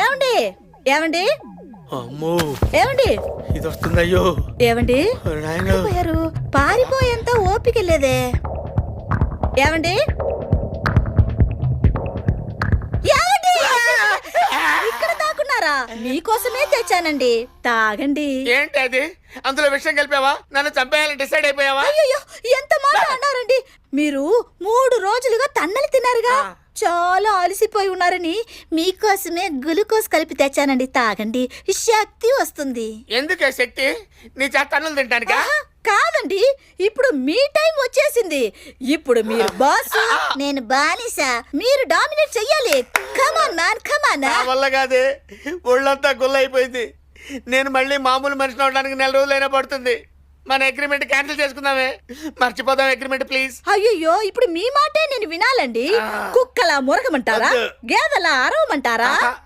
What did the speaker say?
ఏమండి? ఏమండి? అమ్మో. ఏమండి? ఇది వస్తుందయ్యో ఏమండి నాయన. పోయారు పారిపోయేంత ఓపిక లేదే. ఏమండి? ఏమండి? ఇక్కడ దాక్కున్నారా? మీకోసమే తెచ్చానండి. తాగండి. ఏంటి అది అందులో విషయం కలిపావా? నన్ను చంపేయాలని డిసైడ్ అయిపోయావా? అయ్యో ఎంత మాట అన్నారండి? మీరు మూడు రోజులుగా తన్నలు తిన్నారుగా. చాలా అలసిపోయి ఉన్నారని మీకోసమే గ్లూకోజ్ కలిపి తెచ్చానండి. తాగండి. శక్తి వస్తుంది. ఎందుకే శక్తి? నీ చేత అన్నం తింటానికా కాదండి. ఇప్పుడు మీ టైం వచ్చేసింది. ఇప్పుడు మీరు బాస్ నేను బానిస. మీరు డామినేట్ చెయ్యాలి. కమాన్ మ్యాన్ కమాన్ నా వల్ల కాదే. ఒళ్ళంతా గుల్ల అయిపోయింది నేను మళ్ళీ మామూలు మనిషిని అవడానికి నెల రోజులైనా పడుతుంది. మన అగ్రిమెంట్ క్యాన్సిల్ చేసుకుందామే మర్చిపోదాం అగ్రిమెంట్ ప్లీజ్ అయ్యయ్యో ఇప్పుడు మీ మాటే నేను వినాలండి. కుక్కలా మురగమంటారా. గేదలా అరవమంటారా.